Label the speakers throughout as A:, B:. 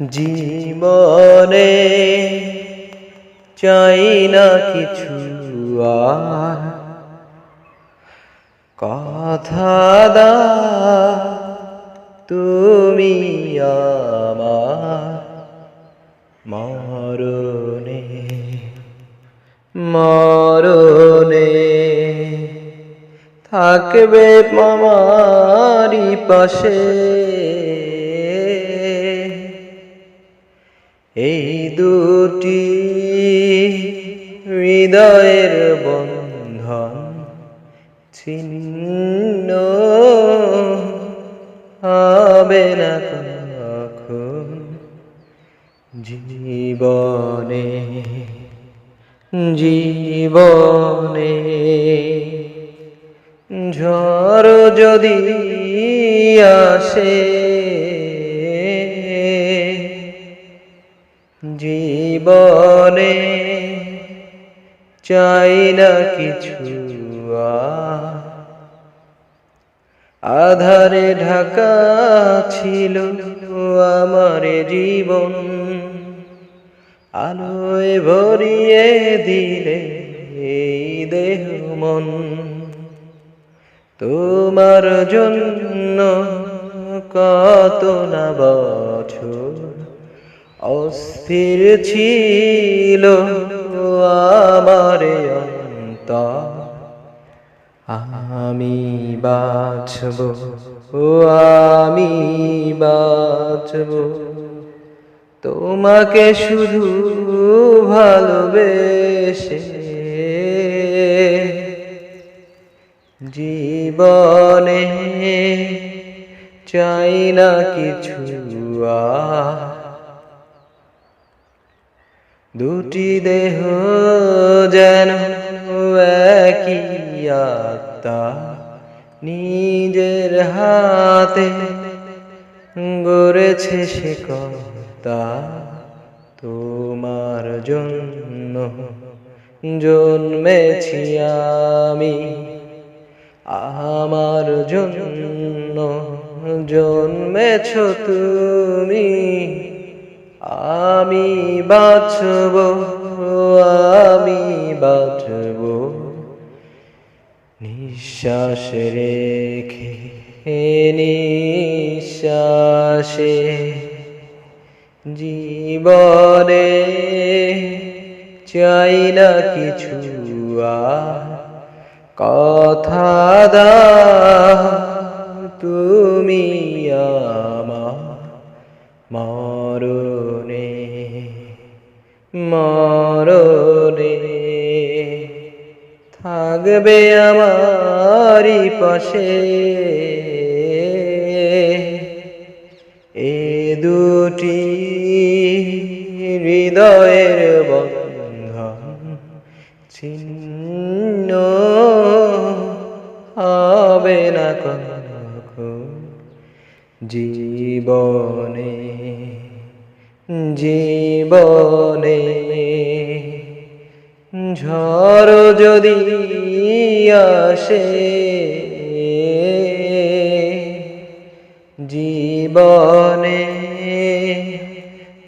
A: জীবনে চাই না কিছু আর। কথা দা তুমি আমার মরণে মরণে থাকবে মামারি পাশে। এই দুটি হৃদয়ের বন্ধন ছিন্ন হবে না কখন? জীবনে জীবনে ঝড় যদি আসে জীবনে চাই না কিছু আধারে ঢাকা ছিল আমার জীবন, আলোয় ভরিয়ে দিলে এই দেহ মন। তোমার জন্য কত না বছর অস্থির ছিল আমার অন্তর। আমি বাঁচব আমি বাঁচব। তোমাকে শুধু ভালোবেসে জীবনে চাই না কিছু আর। দুটি দেহ যেন একই আত্মা, নিজের হাতে গড়েছে সে কথা তোমার জন্য জন্মেছি আমি, আমার জন্য জন্মেছ তুমি। আমি বাঁচব আমি বাঁচব। নিঃশ্বাস রেখে, নিঃশ্বাসে জীবনে চাই না কিছু কথা দা তুমি আমার মরণে মরণে থাকবে আমারই পাশে। এ দুটি হৃদয়ের বন্ধন ছিন্ন হবে না কখন জীবনে। জীবনে ঝড় যদি আসে জীবনে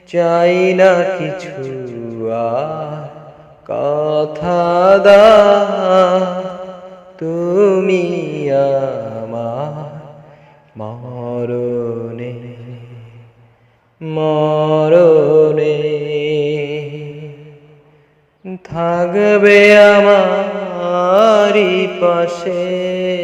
A: চাই না কিছু কথা দা তুমি আমার মরণে। মরণে। থাকবে আমারি পাশে।